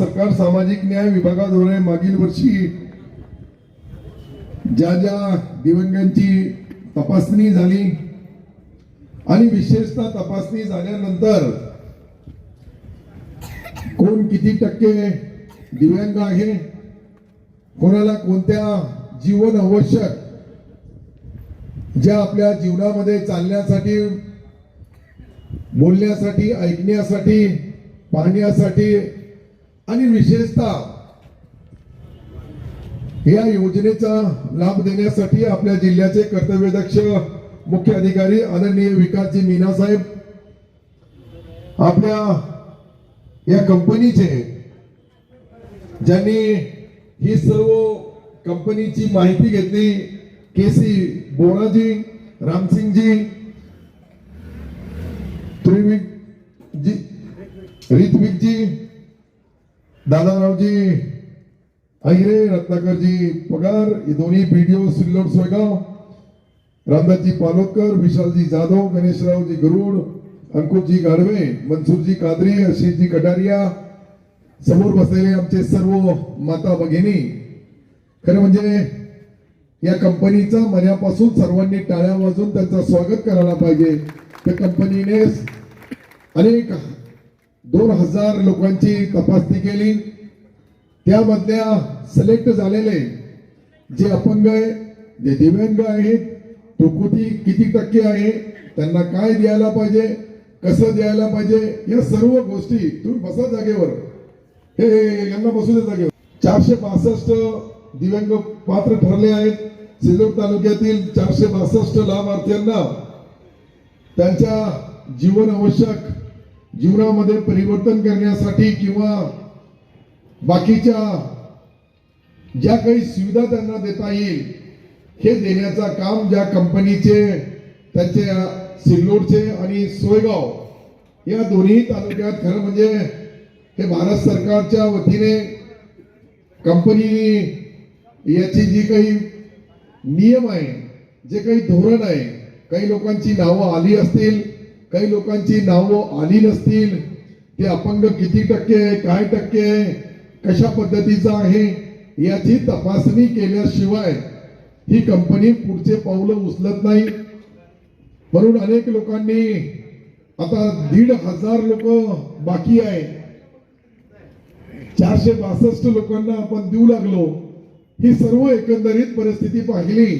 सरकार सामाजिक न्याय विभागाद्वारे मागील वर्षी ज्या ज्या दिव्यांगांची तपासणी झाली आणि विशेषतः तपासणी झाल्यानंतर कोण किती टक्के दिव्यांग आहे कोणाला कोणत्या जीवन आवश्यक ज्या आपल्या जीवनामध्ये चालण्यासाठी बोलण्यासाठी ऐकण्यासाठी पाहण्यासाठी आणि विशेषतः या योजनेचा लाभ देण्यासाठी आपल्या जिल्ह्याचे कर्तव्यदक्ष मुख्य अधिकारी आदरणीय विकासजी मीना साहेब आपल्या या कंपनीचे ज्यांनी ही सर्व कंपनीची माहिती घेतली केसी बोराजी रामसिंगजी त्रिविक जी दादारावजी अहिरे रत्नाकरजी पगार हे दोन्ही बीडीओ सिल्लोड सोयगाव. रामदासजी पालोदकर विशालजी जाधव गणेशरावजी गरुड अंकुशजी गाडवे मनसूरजी कादरी अशिषजी कटारिया समोर बसलेले आमचे सर्व माता भगिनी. खरं म्हणजे या कंपनीचा मनापासून सर्वांनी टाळ्या वाजून त्यांचं स्वागत करायला पाहिजे. त्या कंपनीने अनेक दोन हजार लोकांची तपासणी केली. त्यामधल्या सिलेक्ट झालेले जे अपंग आहे जे दिव्यांग आहेत तो किती किती टक्के आहे त्यांना काय द्यायला पाहिजे कसं द्यायला पाहिजे या सर्व गोष्टी तुम्ही बसा जागेवर. हे यांना बसू दे जागेवर. चारशे बासष्ट दिव्यांग पात्र ठरले आहेत. सिल्लोड तालुक्यातील चारशे बासष्ट लाभार्थ्यांना त्यांच्या जीवन आवश्यक जीवनामध्ये परिवर्तन करण्यासाठी किंवा बाकीच्या ज्या काही सुविधा त्यांना देता येईल हे देण्याचा काम ज्या कंपनीचे त्यांचे सिल्लोडचे आणि सोयगाव या दोन्ही तालुक्यात खरं म्हणजे हे भारत सरकारच्या वतीने कंपनी याची जी काही नियम आहे जे काही धोरण आहे काही लोकांची नावं आली असतील काही लोकांची नावं आली नसतील. ते अपंग किती टक्के आहे काय टक्के आहे कशा पद्धतीचा आहे याची तपासणी केल्याशिवाय ही कंपनी पुढचे पावलं उचलत नाही. म्हणून अनेक लोकांनी आता दीड हजार लोक बाकी आहे. चारशे बासष्ट लोकांना आपण देऊ लागलो. ही सर्व एकंदरीत परिस्थिती पाहिली.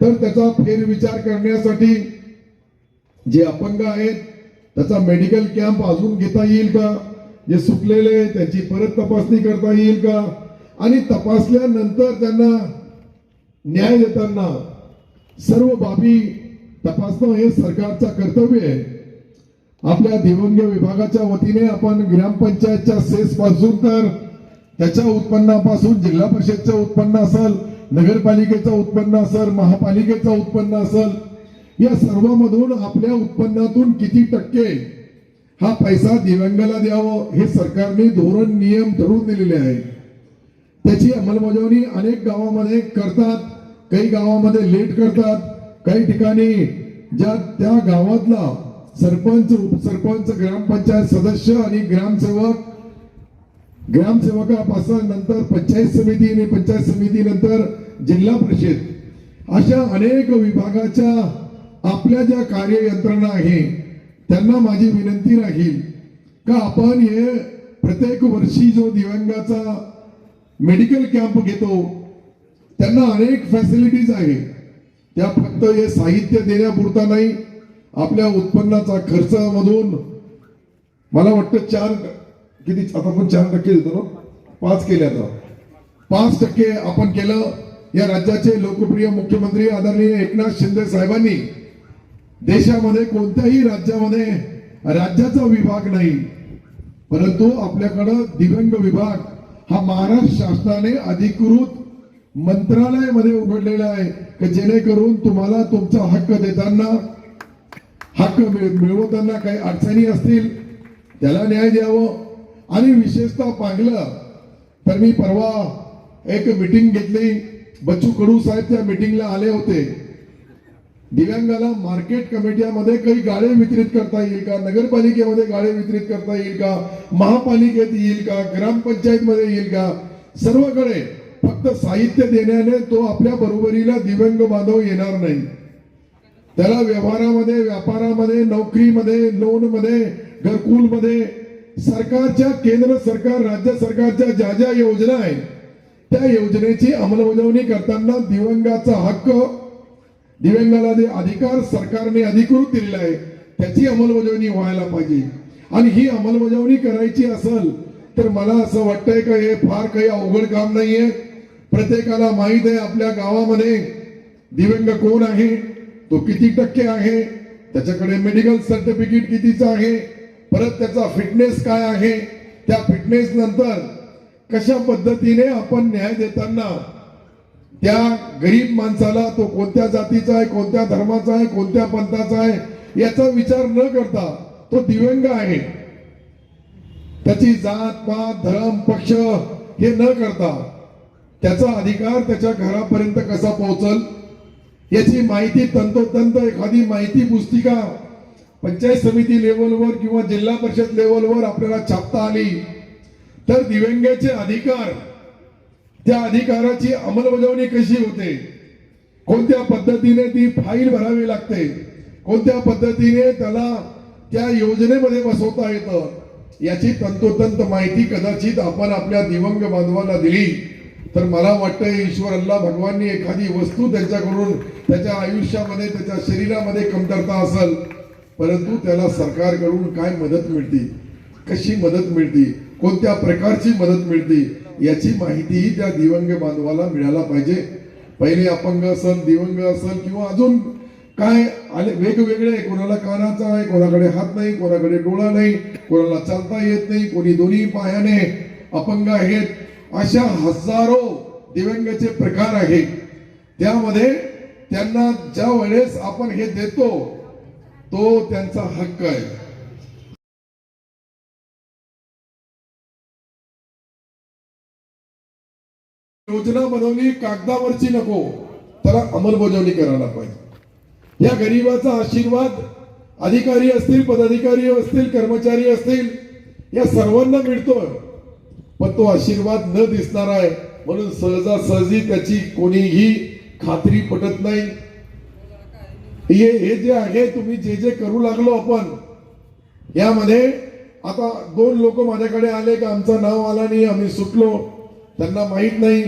तर त्याचा फेरविचार करण्यासाठी जे अपंग आहेत त्याचा मेडिकल कॅम्प अजून घेता येईल का? जे सुटलेले त्यांची परत तपासणी करता येईल का? आणि तपासल्यानंतर त्यांना न्याय देताना सर्व बाबी तपासणं हे सरकारचं कर्तव्य आहे. आपल्या दिवंग विभागाच्या वतीने आपण ग्रामपंचायतच्या सेस पासून तर त्याच्या उत्पन्नापासून जिल्हा परिषदचं उत्पन्न असेल नगरपालिकेचं उत्पन्न असेल महापालिकेचं उत्पन्न असेल या सर्वांमधून आपल्या उत्पन्नातून किती टक्के हा पैसा दिव्यांगाला द्यावं हे सरकारने धोरण नियम ठरवून दिलेले आहे त्याची अंमलबजावणी अनेक गावामध्ये करतात काही गावामध्ये लेट करतात काही ठिकाणी ज्या त्या गावातला सरपंच उपसरपंच ग्रामपंचायत सदस्य आणि ग्रामसेवक ग्रामसेवकापासून नंतर पंचायत समिती आणि पंचायत समिती नंतर जिल्हा परिषद अशा अनेक विभागाच्या आपल्या ज्या कार्य यंत्रणा आहे त्यांना माझी विनंती राहील का आपण हे प्रत्येक वर्षी जो दिव्यांगाचा मेडिकल कॅम्प घेतो त्यांना अनेक फॅसिलिटीज आहे. त्या फक्त हे साहित्य देण्यापुरता नाही आपल्या उत्पन्नाचा खर्च मधून मला वाटतं चार किती आता आपण चार टक्के देतो ना? पाच केले आता. पाच टक्के आपण केलं. या राज्याचे लोकप्रिय मुख्यमंत्री आदरणीय एकनाथ शिंदे साहेबांनी देशामध्ये कोणत्याही राज्यामध्ये राज्याचा विभाग नाही परंतु आपल्याकडं दिव्यांग विभाग हा महाराष्ट्र शासनाने अधिकृत मंत्रालयामध्ये उघडलेला आहे की जेणेकरून तुम्हाला तुमचा हक्क देताना हक्क मिळ- मिळवताना काही अडचणी असतील त्याला न्याय द्यावं. आणि विशेषतः पाहिलं तर मी परवा एक मिटिंग घेतली. बच्चू कडू साहेब त्या मिटिंगला आले होते. दिव्यांगाला मार्केट कमिट्यामध्ये काही गाळे वितरित करता येईल का? नगरपालिकेमध्ये गाळे वितरित करता येईल का? महापालिकेत येईल का? ग्रामपंचायत मध्ये येईल का? सर्वकडे फक्त साहित्य देण्याने तो आपल्या बरोबरीला दिव्यांग बांधव येणार नाही. त्याला व्यवहारामध्ये व्यापारामध्ये नोकरीमध्ये लोनमध्ये घरकुलमध्ये सरकारच्या केंद्र सरकार राज्य सरकारच्या ज्या ज्या योजना आहेत त्या योजनेची अंमलबजावणी करताना दिव्यांगाचा हक्क दिव्यांगाला जे अधिकार सरकारने अधिकृत दिलेला आहे. त्याची अंमलबजावणी व्हायला पाहिजे. आणि ही अंमलबजावणी करायची असेल तर मला असं वाटतंय का हे फार काही अवघड काम नाहीये. प्रत्येकाला माहीत आहे आपल्या गावामध्ये दिव्यांग कोण आहे तो किती टक्के आहे त्याच्याकडे मेडिकल सर्टिफिकेट कितीचं आहे परत त्याचा फिटनेस काय आहे त्या फिटनेस नंतर कशा पद्धतीने आपण न्याय देताना त्या गरीब माणसाला तो कोणत्या जातीचा आहे कोणत्या धर्माचा आहे कोणत्या पंथाचा आहे याचा विचार न करता तो दिव्यांग आहे. त्याची जात पात धर्म पक्ष हे न करता त्याचा अधिकार त्याच्या घरापर्यंत कसा पोहोचल याची माहिती तंतोतंत एखादी माहिती पुस्तिका पंचायत समिती लेवलवर किंवा जिल्हा परिषद लेवलवर आपल्याला छापता आली तर दिव्यांगाचे अधिकार त्या अधिकाराची अंमलबजावणी कशी होते? कोणत्या पद्धतीने ती फाईल भरावी लागते? कोणत्या पद्धतीने त्याला त्या योजनेमध्ये बसवता येतं? याची तंतोतंत माहिती कदाचित आपण आपल्या दिवंग बांधवाला दिली. तर मला वाटतं ईश्वर अल्ला भगवाननी एखादी वस्तू त्यांच्याकडून त्याच्या आयुष्यामध्ये त्याच्या शरीरामध्ये कमतरता असेल परंतु त्याला सरकारकडून काय मदत मिळते? कशी मदत मिळते? कोणत्या प्रकारची मदत मिळते याची माहितीही त्या दिवंग बांधवाला मिळायला पाहिजे. पहिले अपंग असेल दिवंग असेल किंवा अजून काय आले वेगवेगळे कोणाला कानाचा आहे कोणाकडे हात नाही कोणाकडे डोळा नाही कोणाला चालता येत नाही कोणी दोन्ही पायाने अपंग आहेत. अशा हजारो दिव्यांगाचे प्रकार आहेत. त्यामध्ये त्यांना ज्या वेळेस आपण हे देतो तो त्यांचा हक्क आहे. योजना बनवली कागदावरची नको. त्याला अंमलबजावणी करायला पाहिजे. या गरीबाचा आशीर्वाद अधिकारी असतील पदाधिकारी असतील कर्मचारी असतील या सर्वांना मिळतोय. पण तो आशीर्वाद न दिसणार आहे म्हणून सहजासहजी त्याची कोणीही खात्री पटत नाही. हे हे जे आहे तुम्ही जे जे करू लागलो आपण यामध्ये आता दोन लोक माझ्याकडे आले का आमचं नाव आला नाही आम्ही सुटलो. त्यांना माहीत नाही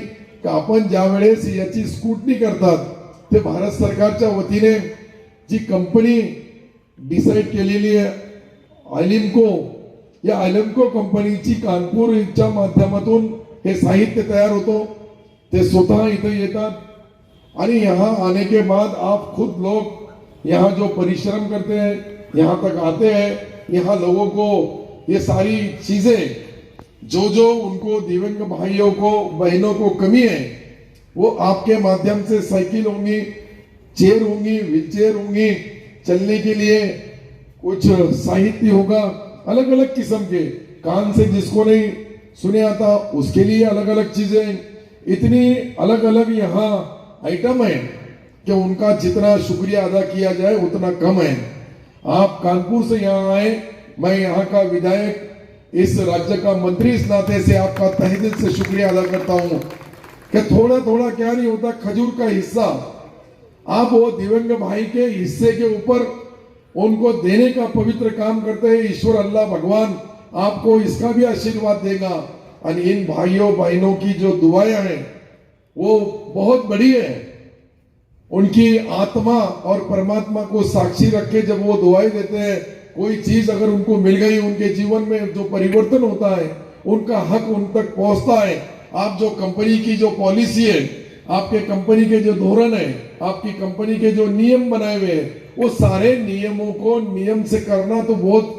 का आपण ज्या वेळेस याची स्कूटनी करतात ते भारत सरकारच्या वतीने जी कंपनी डिसाईड केलेली आहे आयलिमको या आयलिमको कंपनीची कानपूरच्या माध्यमातून हे साहित्य तयार होतो. ते स्वतः इथे येतात. आणि यहाँ आने के बाद आप खुद लोग यहाँ जो परिश्रम करते हैं यहाँ तक आते हैं यहाँ लोगों को ये सारी चीजें जो जो उनको दिव्यांग भाइयों को, बहनों को कमी है, वो आपके माध्यम से साइकिल होंगी, चेयर होंगी, व्हील चेयर होंगी, चलने के लिए कुछ साहित्य होगा अलग अलग किस्म के। कान से जिसको नहीं सुने आता, उसके लिए अलग अलग चीज़ें। इतनी अलग अलग यहाँ आइटम है कि उनका जितना शुक्रिया अदा किया जाए, उतना कम है। आप कानपुर से यहाँ आए, मैं यहाँ का विधायक इस राज्य का मंत्री इस नाते से आपका तहे दिल से शुक्रिया अदा करता हूँ कि थोड़ा थोड़ा क्या नहीं होता, खजूर का हिस्सा। आप वो दिव्यांग भाई के हिस्से के ऊपर उनको देने का पवित्र काम करते हैं, ईश्वर अल्लाह भगवान आपको इसका भी आशीर्वाद देगा। और इन भाइयों, बहनों की जो दुआएँ हैं, वो बहुत बड़ी है। उनकी आत्मा और परमात्मा को साक्षी रख के जब वो दुआएँ देते हैं कोई चीज़ अगर उनको मिल गई उनके जीवन में, जो परिवर्तन होता है, उनका हक उन तक पहुँचता है। आप जो कंपनी की जो पॉलिसी है, आपके कंपनी के जो धोरण है, आपकी कंपनी के जो नियम बनाए हुए हैं, वो सारे नियमों को नियम से करना तो बहुत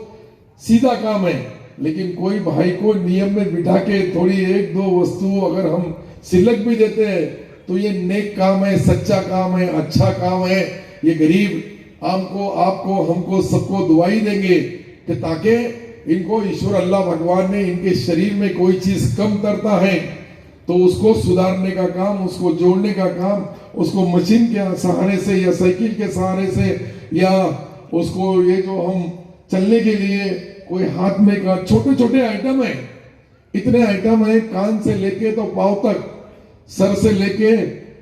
सीधा काम है। लेकिन कोई भाई को नियम में बिठा के थोड़ी एक दो वस्तु अगर हम सिलक भी देते हैं तो ये नेक काम है, सच्चा काम है अच्छा काम है। ये गरीब हमको, आपको, हमको सबको दुआई देंगे कि ताकि इनको ईश्वर अल्लाह भगवान ने इनके शरीर में कोई चीज़ कम करता है तो उसको सुधारने का काम, उसको जोड़ने का काम, उसको मशीन के सहारे से या साइकिल के सहारे से या उसको ये जो हम चलने के लिए कोई हाथ में का छोटे छोटे आइटम है, इतने आइटम है कान से लेके तो पाव तक, सर से लेके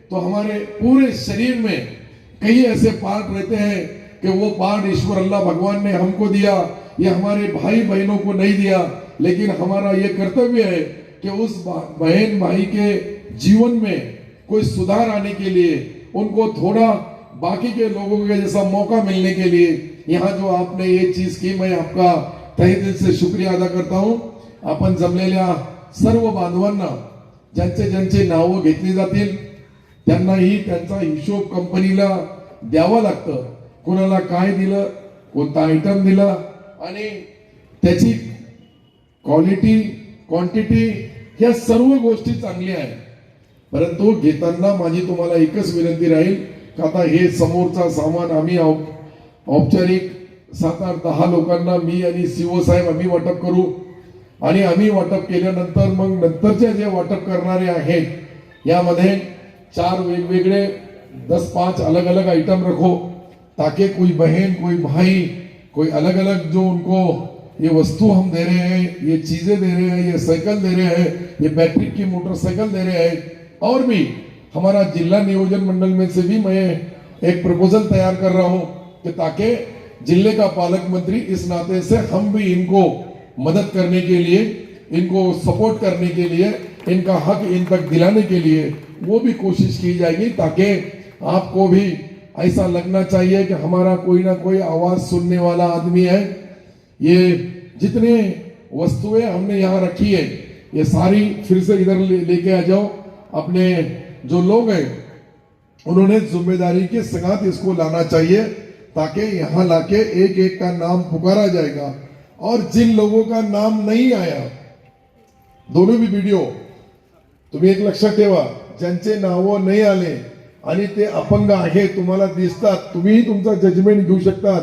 तो हमारे पूरे शरीर में कई ऐसे पार्ट रहते हैं कि वो पार्ट ईश्वर अल्लाह भगवान ने हमको दिया, ये हमारे भाई बहनों को नहीं दिया, लेकिन हमारा ये कर्तव्य है कि उस बहन भाई के जीवन में कोई सुधार आने के लिए, उनको थोड़ा बाकी के लोगों के जैसा मौका मिलने के लिए, यहाँ जो आपने ये चीज़ की, मैं आपका तहे दिल से शुक्रिया अदा करता हूँ। आपण जमलेल्या सर्व बांधवांना ज्यांचे ज्यांचे नावं घेतली जातील। त्यांनाही त्यांचा हिशोब कंपनीला द्यावा लागतं. कोणाला काय दिलं कोणता आयटम दिला आणि त्याची क्वालिटी क्वांटिटी ह्या सर्व गोष्टी चांगल्या आहेत. परंतु घेताना माझी तुम्हाला एकच विनंती राहील का आता हे समोरचा सामान आम्ही औपचारिक सात आठ दहा लोकांना मी आणि सीओ साहेब आम्ही वाटप करू. आणि आम्ही वाटप केल्यानंतर मग नंतरचे जे वाटप करणारे आहेत यामध्ये चार वेगवेगळे, दस पाँच अलग अलग आइटम रखो, ताकि कोई बहन, कोई भाई, कोई अलग अलग जो उनको ये वस्तु हम दे रहे हैं, ये चीज़ें दे रहे हैं, ये साइकिल दे रहे हैं, ये बैटरी की मोटरसाइकिल दे रहे हैं, और भी हमारा जिला नियोजन मंडल में से भी मैं एक प्रपोजल तैयार कर रहा हूँ कि ताकि ज़िले का पालक मंत्री इस नाते से हम भी इनको मदद करने के लिए, इनको सपोर्ट करने के लिए इनका हक इन तक दिलाने के लिए वो भी कोशिश की जाएगी ताकि आपको भी ऐसा लगना चाहिए कि हमारा कोई ना कोई आवाज़ सुनने वाला आदमी है। ये जितने वस्तुएँ हमने यहाँ रखी है ये सारी फिर से इधर लेके ले, आ जाओ। अपने जो लोग हैं उन्होंने ज़िम्मेदारी के साथ इसको लाना चाहिए ताकि यहाँ लाके एक एक का नाम पुकारा जाएगा। और जिन लोगों का नाम नहीं आया दोनों भी व्हिडिओ तुम्ही एक लक्षात ठेवा ज्यांचे नावं नाही आले आणि ते अपंग आहे तुम्हाला दिसतात. तुम्हीही तुमचा जजमेंट घेऊ शकतात.